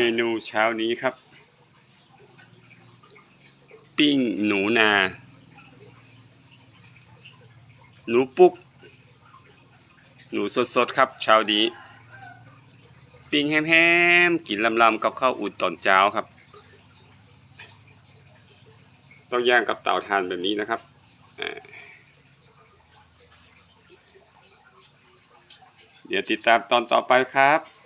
เมนูเช้านี้ครับ ปิ้งหนูนา หนูปุ๊ก หนูสดๆครับเช้านี้ ปิ้งแฮมๆกินลำๆกับข้าวอุ่นตอนเช้าครับ ต้องย่างกับเตาถ่านแบบนี้นะครับเดี๋ยวติดตามตอนต่อไปครับ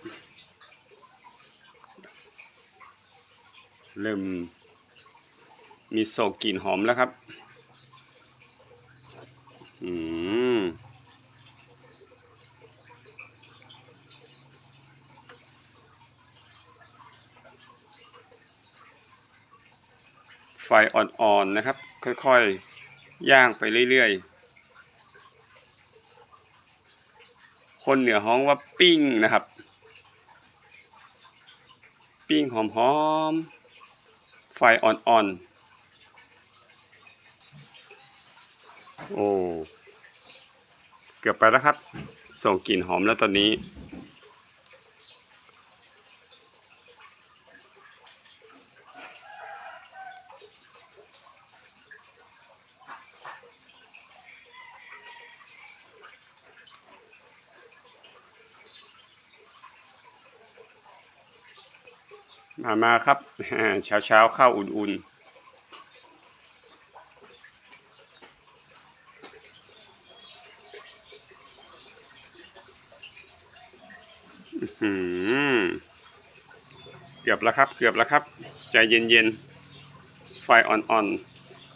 เริ่มมีโศกกลิ่นหอมแล้วครับ อืม ไฟอ่อนๆนะครับ ค่อยๆ ย่างไปเรื่อยๆ คนเหนือฮ้องว่าปิ้งนะครับ ปิ้งหอมๆ อ่อนๆ โอ้ เกือบไปแล้วครับ ส่งกลิ่นหอมแล้วตอนนี้ มามาครับเช้าเช้าข้าวอุ่นๆเกือบแล้วครับ เกือบแล้วครับ ใจเย็นๆ ไฟอ่อน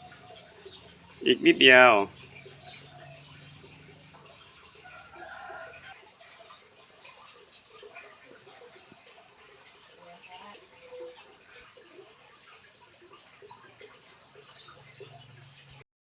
ๆอีกนิดเดียว